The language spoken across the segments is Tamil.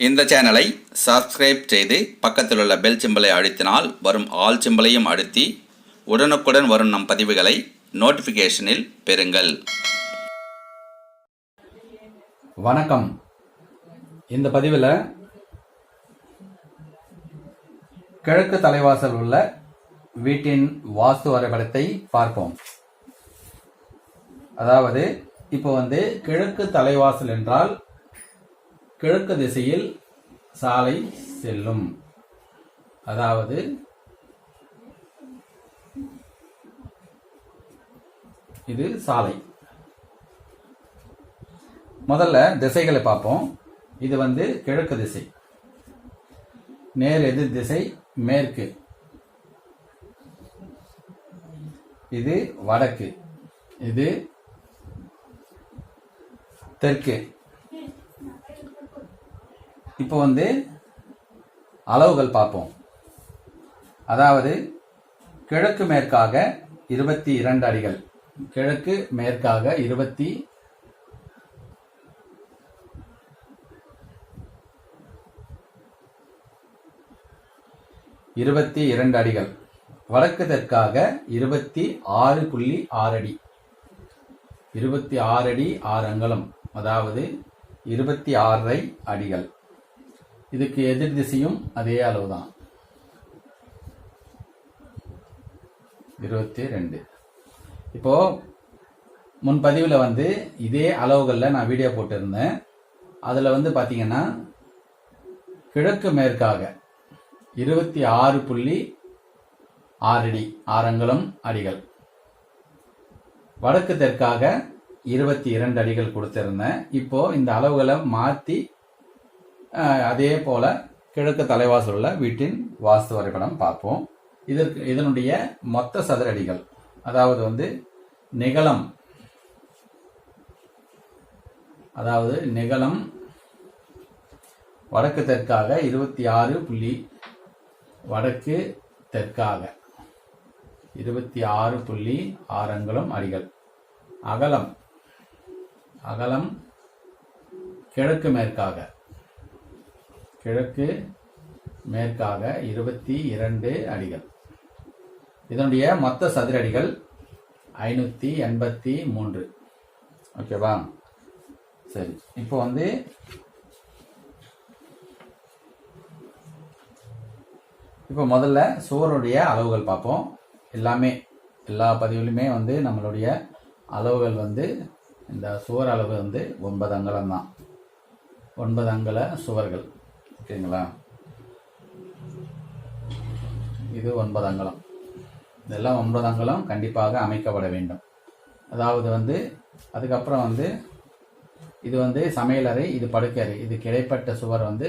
இந்த சேனலை சப்ஸ்கிரைப் செய்து பக்கத்தில் உள்ள பெல் சிம்பலை அழுத்தினால் வரும் ஆல் சிம்பலையும் அழுத்தி உடனுக்குடன் வரும் நம் பதிவுகளை நோட்டிஃபிகேஷனில் பெறுங்கள். வணக்கம். இந்த பதிவில் கிழக்கு தலைவாசல் உள்ள வீட்டின் வாஸ்து வரைபடத்தை பார்ப்போம். அதாவது இப்போ வந்து கிழக்கு தலைவாசல் என்றால் கிழக்கு திசையில் சாலை செல்லும். அதாவது இது சாலை. முதல்ல திசைகளை பார்ப்போம். இது வந்து கிழக்கு திசை. நேர் எதிர் திசை மேற்கு. இது வடக்கு. இது தெற்கு. இப்போ வந்து அளவுகள் பார்ப்போம். அதாவது கிழக்கு மேற்காக இருபத்தி இரண்டு அடிகள். கிழக்கு மேற்காக இருபத்தி இருபத்தி இரண்டு அடிகள். வடக்கு தெற்காக இருபத்தி ஆறு புள்ளி ஆறு அடி. இருபத்தி ஆறு அடி ஆறு அங்கலம். அதாவது இருபத்தி ஆறரை அடிகள். இதுக்கு எதிர் திசையும் அதே அளவுதான். இருபத்தி ரெண்டு இப்போ முன்பதிவில் வந்து இதே அளவுகளில் நான் வீடியோ போட்டிருந்தேன். அதில் வந்து பார்த்தீங்கன்னா கிழக்கு மேற்காக இருபத்தி ஆறு புள்ளி ஆறு அடி அடிகள். வடக்கு தெற்காக இருபத்தி இரண்டு அடிகள் கொடுத்திருந்தேன். இப்போ இந்த அளவுகளை மாற்றி அதே போல கிழக்கு தலைவாசல் உள்ள வீட்டின் வாஸ்து வரைபடம் பார்ப்போம். இதற்கு இதனுடைய மொத்த சதுர அடிகள் அதாவது வந்து நிகழம் அதாவது நிகலம் வடக்கு தெற்காக இருபத்தி ஆறு புள்ளி வடக்கு தெற்காக இருபத்தி ஆறு புள்ளி ஆறங்களும் அடிகள். அகலம் அகலம் கிழக்கு மேற்காக. கிழக்கு மேற்காக இருபத்தி இரண்டு அடிகள். இதனுடைய மொத்த சதுர அடிகள் ஐநூற்றி எண்பத்தி மூன்று. ஓகேவா சரி இப்போ வந்து இப்போ முதல்ல சுவருடைய அளவுகள் பார்ப்போம். எல்லாமே எல்லா பதிவுலையுமே வந்து நம்மளுடைய அளவுகள் வந்து இந்த சுவர் அளவு வந்து ஒன்பது அங்கலம் தான். ஒன்பது அங்கல சுவர்கள். ஓகேங்களா? இது ஒன்பது அங்கலம். இதெல்லாம் ஒன்பது அங்கலம் கண்டிப்பாக அமைக்கப்பட வேண்டும். அதாவது வந்து அதுக்கப்புறம் வந்து இது வந்து சமையலறை இது படுக்கறை இது கிடைப்பட்ட சுவர் வந்து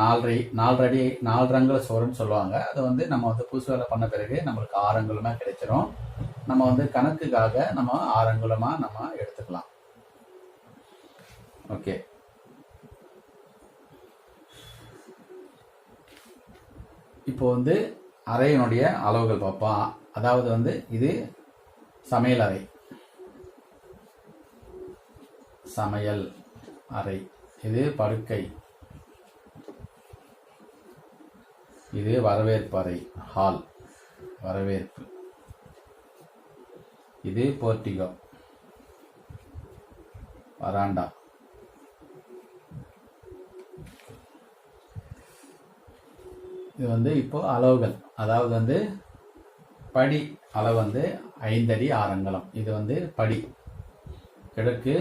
நாலரை நாலரடி நாலரங்கல சுவர்னு சொல்லுவாங்க. அது வந்து நம்ம வந்து புதுசு வேலை பண்ண பிறகு நம்மளுக்கு ஆறங்குலமாக கிடைச்சிரும். நம்ம வந்து கணக்குக்காக நம்ம ஆறங்குலமாக நம்ம எடுத்துக்கலாம். ஓகே. இப்போ வந்து அறையினுடைய அளவுகள் பார்ப்போம் அதாவது வந்து இது சமையல் அறை. சமையல் அறை. இது படுக்கை. இது வரவேற்பு அறை. ஹால். வரவேற்பு. இது போர்ட்டிகோ வராண்டா. இது வந்து இப்போ அளவுகள். அதாவது வந்து படி அளவு வந்து ஐந்தடி ஆறங்கலம் இது வந்து படி. கிழக்கு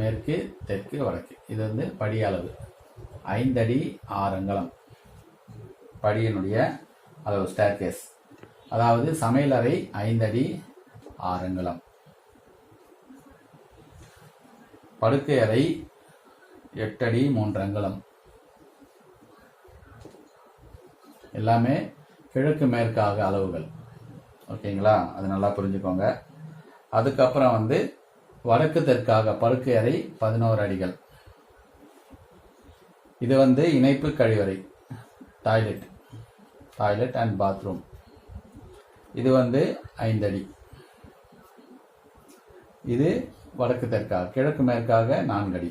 மேற்கு தெற்கு வடக்கு. இது வந்து படி அளவு. ஐந்தடி ஆரங்கலம். படியினுடைய அளவு ஸ்டேர்கேஸ் அதாவது சமையலறை ஐந்தடி ஆரங்கலம். படுக்கையறை படுக்கை அறை எட்டடி மூன்று அங்கலம் எல்லாமே கிழக்கு மேற்காக அளவுகள். ஓகேங்களா? அது நல்லா புரிஞ்சுக்கோங்க. அதுக்கப்புறம் வந்து வடக்கு தெற்காக படுக்கை அறை பதினோரு அடிகள். இது வந்து இணைப்பு கழிவறை டாய்லெட் டாய்லெட் அண்ட் பாத்ரூம் இது வந்து ஐந்தடி. இது வடக்கு தெற்காக கிழக்கு மேற்காக நான்கடி.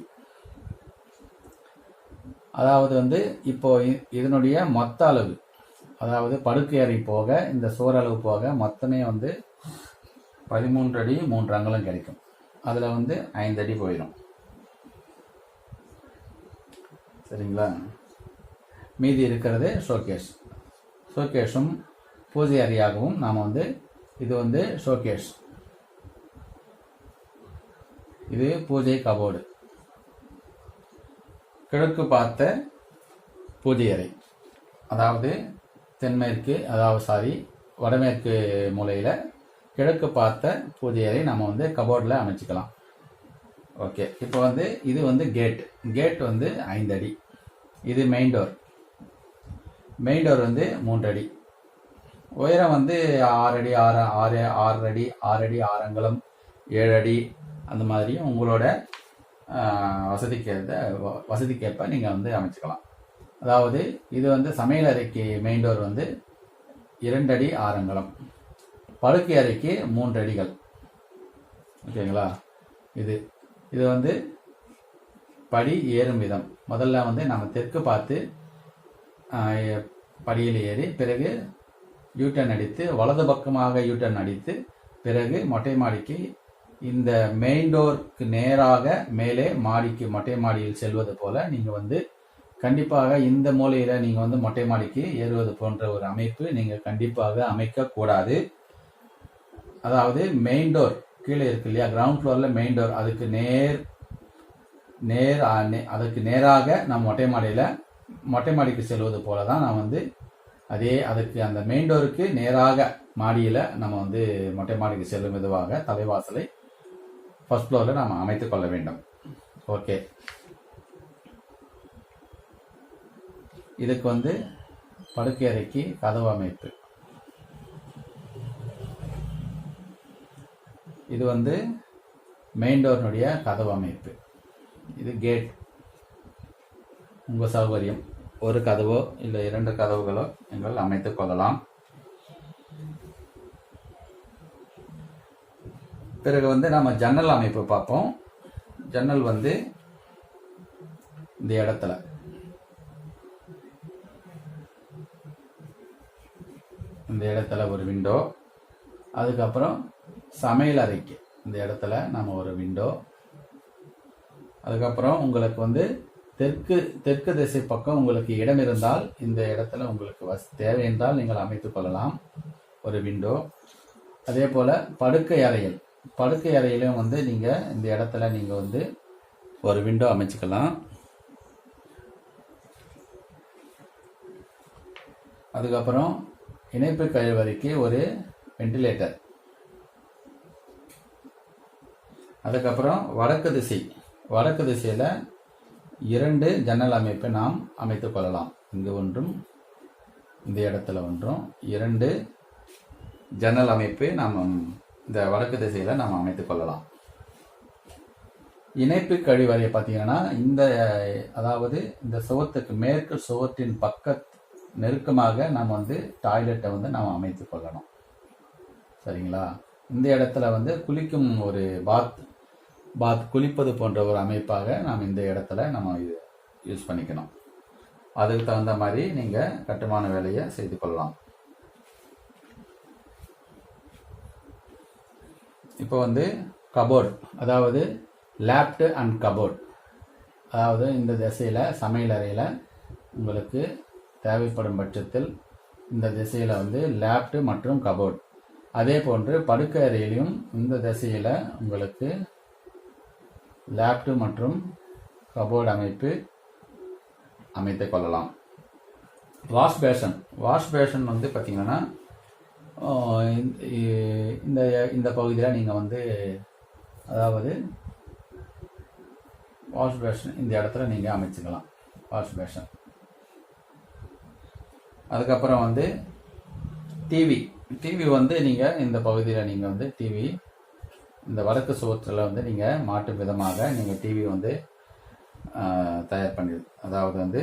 அதாவது வந்து இப்போ இதனுடைய மொத்த அளவு. அதாவது படுக்கை அறை போக இந்த சுவரளவு அளவு போக மொத்தமே வந்து பதிமூன்று அடி மூன்று அங்கலம் கிடைக்கும். அதில் வந்து ஐந்து அடி போயிடும். சரிங்களா? மீதி இருக்கிறது ஷோகேஸ் ஷோகேஸும் பூஜை அறையாகவும் நாம் வந்து இது வந்து ஷோகேஸ் இது பூஜை கபோர்டு. கிழக்கு பார்த்த பூஜை அறை. அதாவது தென்மேற்கு அதாவது சாரி வடமேற்கு மூலையில் கிழக்கு பார்த்த பூஜை அறை நம்ம வந்து கபோர்டில் அமைச்சிக்கலாம். ஓகே இப்போ வந்து இது வந்து கேட் கேட் வந்து ஐந்து அடி. இது மெயின் டோர் மெயின் டோர் வந்து மூன்றடி உயரம் வந்து ஆறு அடி ஆறு ஆறு ஆறு அடி ஆறு அடி ஏழு அடி அந்த மாதிரியும் உங்களோட ஆஹ், வசதிக்கேற்ப வ- வசதிக்கேற்ப நீங்கள் வந்து அமைச்சிக்கலாம். அதாவது இது வந்து சமையல் அறைக்கு மெயின் டோர் வந்து இரண்டு அடி படுக்கை அறைக்கு மூன்று அடிகள். ஓகேங்களா? இது இது வந்து படி ஏறும் விதம். முதல்ல வந்து நம்ம தெற்கு பார்த்து படியில் ஏறி பிறகு யூட்டர்ன் அடித்து வலது பக்கமாக யூட்டர்ன் அடித்து பிறகு மொட்டை மாடிக்கு இந்த மெயின் டோருக்கு நேராக மேலே மாடிக்கு மொட்டை மாடியில் செல்வது போல நீங்கள் வந்து கண்டிப்பாக இந்த மூலையில நீங்க வந்து மொட்டை மாடிக்கு ஏறுவது போன்ற ஒரு அமைப்பு நீங்க கண்டிப்பாக அமைக்க கூடாது. அதாவது மெயின் டோர் கீழே இருக்கு இல்லையா? கிரவுண்ட் ஃப்ளோரில் மெயின் டோர் அதுக்கு நேர் நேர் அதுக்கு நேராக நான் மொட்டை மாடியில மொட்டை மாடிக்கு செல்வது போல தான் நான் வந்து அதே அதுக்கு அந்த மெயின் டோருக்கு நேராக மாடியில நம்ம வந்து மொட்டை மாடிக்கு செல்லும் விதமாக தலைவாசலை ஃபர்ஸ்ட் ஃப்ளோரில் நாம் அமைத்துக் கொள்ள வேண்டும். ஓகே இதுக்கு வந்து படுக்கை அறைக்கு கதவு அமைப்பு. இது வந்து மெயின் டோர்னுடைய கதவு அமைப்பு. இது கேட் உங்கள் சௌகரியம். ஒரு கதவோ இல்லை இரண்டு கதவுகளோ நீங்கள் அமைத்துக் கொள்ளலாம். பிறகு வந்து நம்ம ஜன்னல் அமைப்பு பார்ப்போம். ஜன்னல் வந்து இந்த இடத்துல. இந்த இடத்துல ஒரு விண்டோ அதுக்கப்புறம் சமையல் அறைக்கு இந்த இடத்துல நம்ம ஒரு விண்டோ அதுக்கப்புறம் உங்களுக்கு வந்து தெற்கு தெற்கு திசை பக்கம் உங்களுக்கு இடம் இருந்தால் இந்த இடத்துல உங்களுக்கு வச தேவை என்றால் நீங்கள் அமைத்துக் கொள்ளலாம். ஒரு விண்டோ அதே போல் படுக்கை அறையில். படுக்கை அறையிலும் வந்து நீங்கள் இந்த இடத்துல நீங்கள் வந்து ஒரு விண்டோ அமைச்சுக்கலாம். அதுக்கப்புறம் இணைப்பு கழிவறைக்கு ஒரு வென்டிலேட்டர் அதுக்கப்புறம் வடக்கு திசை. வடக்கு திசையில் இரண்டு ஜன்னல் அமைப்பை நாம் அமைத்துக் கொள்ளலாம். இங்கு ஒன்றும் இந்த இடத்துல ஒன்றும் இரண்டு ஜன்னல் அமைப்பு நாம் இந்த வடக்கு திசையில் நாம் அமைத்துக் கொள்ளலாம். இணைப்பு கழிவறை பார்த்தீங்கன்னா இந்த அதாவது இந்த சுவத்துக்கு மேற்கு சுவற்றின் பக்க நெருக்கமாக நாம் வந்து டாய்லெட்டை வந்து நாம் அமைத்து கொள்ளணும். சரிங்களா? இந்த இடத்துல வந்து குளிக்கும் ஒரு பாத் பாத் குளிப்பது போன்ற ஒரு அமைப்பாக நாம் இந்த இடத்துல நம்ம இது யூஸ் பண்ணிக்கணும். அதுக்கு தகுந்த மாதிரி நீங்கள் கட்டுமான வேலையை செய்து கொள்ளலாம். இப்போ வந்து கபோர்ட் அதாவது லேப்டு அண்ட் கபோர்ட் அதாவது இந்த திசையில் சமையல் அறையில் உங்களுக்கு தேவைப்படும் பட்சத்தில் இந்த திசையில் வந்து லேப்டு மற்றும் கபோர்ட் அதே போன்று படுக்கை அறையிலையும் இந்த திசையில் உங்களுக்கு லேப்டு மற்றும் கபோர்டு அமைப்பு அமைத்து கொள்ளலாம். வாஷ் பேஷன் வாஷ் பேஷன் வந்து பார்த்தீங்கன்னா இந்த- இந்த இந்த பகுதியில் நீங்கள் வந்து அதாவது வாஷ் பேஷன் இந்த இடத்துல நீங்கள் அமைச்சுக்கலாம். வாஷ் பேஷன் அதுக்கப்புறம் வந்து டிவி டிவி வந்து நீங்கள் இந்த பகுதியில் நீங்கள் வந்து டிவி இந்த வடக்கு சுவற்றில் வந்து நீங்கள் மாட்டும் விதமாக நீங்கள் டிவி வந்து தயார் பண்ணி அதாவது வந்து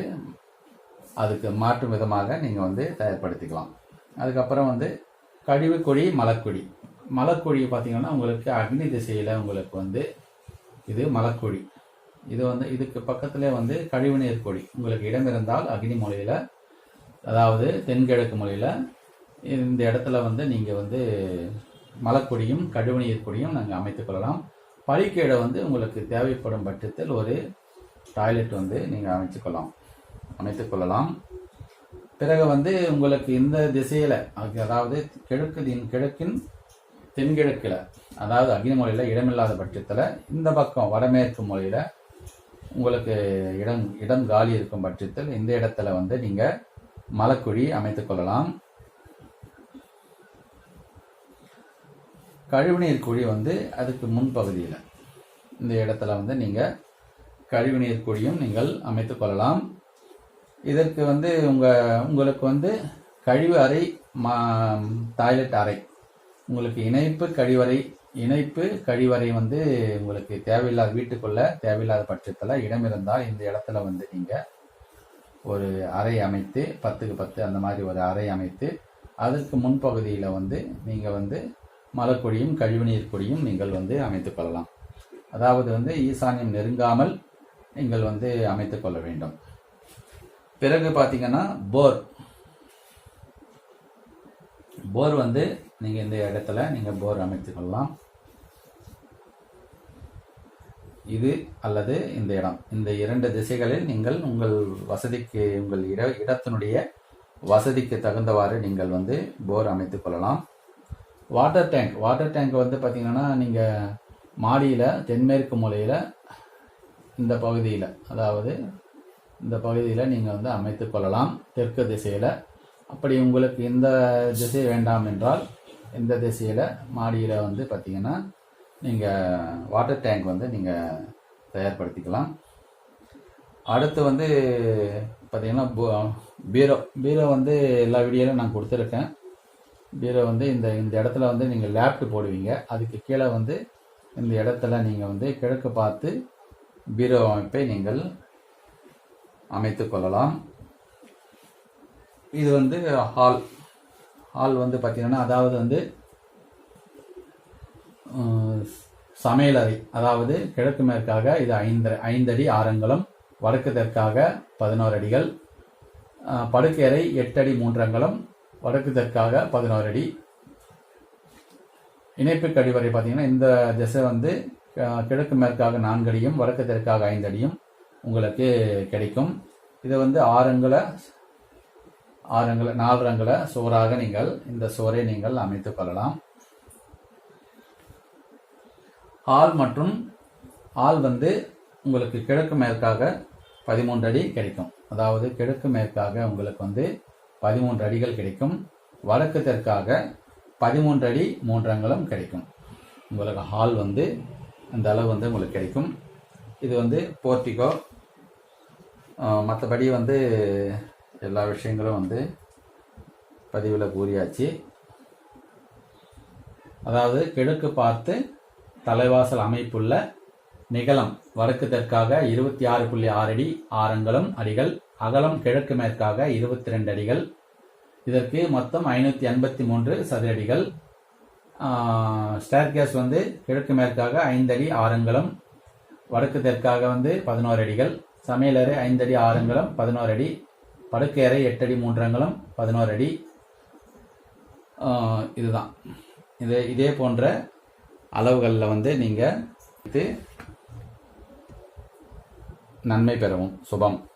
அதுக்கு மாற்றும் விதமாக நீங்கள் வந்து தயார்படுத்திக்கலாம். அதுக்கப்புறம் வந்து கழிவுக்குழி மலக்குழி மலக்குழி பார்த்தீங்கன்னா உங்களுக்கு அக்னி திசையில் உங்களுக்கு வந்து இது மலக்குழி இது வந்து இதுக்கு பக்கத்துலேயே வந்து கழிவுநீர் குழி உங்களுக்கு இடம் இருந்தால் அக்னி மூலையில் அதாவது தென்கிழக்கு மொழியில் இந்த இடத்துல வந்து நீங்கள் வந்து மலக்கொடியும் கடுவநீர் கொடியும் நாங்கள் அமைத்து கொள்ளலாம். பழிக்கீழே வந்து உங்களுக்கு தேவைப்படும் பட்சத்தில் ஒரு டாய்லெட் வந்து நீங்கள் அமைத்துக்கொள்ளலாம் அமைத்து கொள்ளலாம். பிறகு வந்து உங்களுக்கு இந்த திசையில் அதாவது கிழக்கு தின் கிழக்கின் தென்கிழக்கில் அதாவது அக்னி மொழியில் இடமில்லாத பட்சத்தில் இந்த பக்கம் வடமேற்கு மொழியில் உங்களுக்கு இடம் இடம் காலி இருக்கும் பட்சத்தில் இந்த இடத்துல வந்து நீங்கள் மலக்குழி அமைத்துக் கொள்ளலாம். கழிவுநீர் குழி வந்து அதுக்கு முன்பகுதியில் இந்த இடத்துல வந்து நீங்கள் கழிவுநீர் குழியும் நீங்கள் அமைத்துக் கொள்ளலாம். இதற்கு வந்து உங்கள் உங்களுக்கு வந்து கழிவு அறை மா டாய்லெட் அறை. உங்களுக்கு இணைப்பு கழிவறை இணைப்பு கழிவறை வந்து உங்களுக்கு தேவையில்லாத வீட்டுக்குள்ள தேவையில்லாத பட்சத்தில் இடம் இருந்தால் இந்த இடத்துல வந்து நீங்கள் ஒரு அறை அமைத்து பத்துக்கு பத்து அந்த மாதிரி ஒரு அறை அமைத்து அதற்கு முன்பகுதியில் வந்து நீங்கள் வந்து மலக்கொடியும் கழிவுநீர் கொடியும் நீங்கள் வந்து அமைத்து கொள்ளலாம். அதாவது வந்து ஈசானியம் நெருங்காமல் நீங்கள் வந்து அமைத்து கொள்ள வேண்டும். பிறகு பார்த்தீங்கன்னா போர். போர் வந்து நீங்கள் இந்த இடத்துல நீங்கள் போர் அமைத்து கொள்ளலாம். இது அல்லது இந்த இடம். இந்த இரண்டு திசைகளில் நீங்கள் உங்கள் வசதிக்கு உங்கள் இட இடத்தினுடைய வசதிக்கு தகுந்தவாறு நீங்கள் வந்து போர் அமைத்து கொள்ளலாம். வாட்டர் டேங்க் வாட்டர் டேங்க் வந்து பார்த்தீங்கன்னா நீங்கள் மாடியில் தென்மேற்கு மூலையில் இந்த பகுதியில் அதாவது இந்த பகுதியில் நீங்கள் வந்து அமைத்து கொள்ளலாம். தெற்கு திசையில். அப்படி உங்களுக்கு இந்த திசை வேண்டாம் என்றால் இந்த திசையில் மாடியில் வந்து பார்த்தீங்கன்னா நீங்கள் வாட்டர் டேங்க் வந்து நீங்கள் தயார்படுத்திக்கலாம். அடுத்து வந்து பார்த்தீங்கன்னா பீரோ பீரோ வந்து எல்லா வீடியோலையும் நான் கொடுத்துருக்கேன். பீரோ வந்து இந்த இந்த இடத்துல வந்து நீங்கள் லேப்டு போடுவீங்க. அதுக்கு கீழே வந்து இந்த இடத்துல நீங்கள் வந்து கிழக்கு பார்த்து பீரோ அமைப்பை நீங்கள் அமைத்து கொள்ளலாம். இது வந்து ஹால் ஹால் வந்து பார்த்தீங்கன்னா அதாவது வந்து சமையலறை அதாவது கிழக்கு மேற்காக இது ஐந்து ஐந்தடி ஆரங்களும் வடக்கு தெற்காக பதினோரு அடிகள் படுக்கையறை எட்டு அடி வடக்கு தெற்காக பதினோரு அடி. இணைப்பு கழிவறை பார்த்தீங்கன்னா இந்த திசை வந்து கிழக்கு மேற்காக நான்கடியும் வடக்கு தெற்காக ஐந்து அடியும் உங்களுக்கு கிடைக்கும். இது வந்து ஆறங்குல ஆறங்களை நாலு ரங்களை சுவராக நீங்கள் இந்த சுவரை நீங்கள் அமைத்துக் கொள்ளலாம். ஆள் மற்றும் ஆள் வந்து உங்களுக்கு கிழக்கு மேற்காக பதிமூன்று அடி கிடைக்கும். அதாவது கிழக்கு மேற்காக உங்களுக்கு வந்து பதிமூன்று அடிகள் கிடைக்கும். வடக்கு தெற்காக பதிமூன்று அடி மூன்று அங்குலம் கிடைக்கும். உங்களுக்கு ஹால் வந்து அந்த அளவு வந்து உங்களுக்கு கிடைக்கும். இது வந்து போர்ட்டிகோ மற்றபடி வந்து எல்லா விஷயங்களும் வந்து பதிவில் கூறியாச்சு. அதாவது கிழக்கு பார்த்து தலைவாசல் அமைப்புள்ள நிகலம் வடக்கு தெற்காக இருபத்தி ஆறு புள்ளி ஆறு அடி ஆரங்களும் அடிகள் அகலம் கிழக்கு மேற்காக இருபத்தி ரெண்டு அடிகள் இதற்கு மொத்தம் ஐநூற்றி எண்பத்தி மூன்று சதுரடிகள் ஸ்டேர்கேஸ் வந்து கிழக்கு மேற்காக ஐந்து அடி ஆரங்களும் வடக்கு தெற்காக வந்து பதினோரு அடிகள். சமையலறை ஐந்தடி ஆரங்களும் பதினோரு அடி. படுக்கையறை எட்டடி மூன்றங்களும் பதினோரு அடி. இதுதான். இது இதே போன்ற அளவுகளில் வந்து நீங்கள் இது நன்மை பெறவும். சுபம்.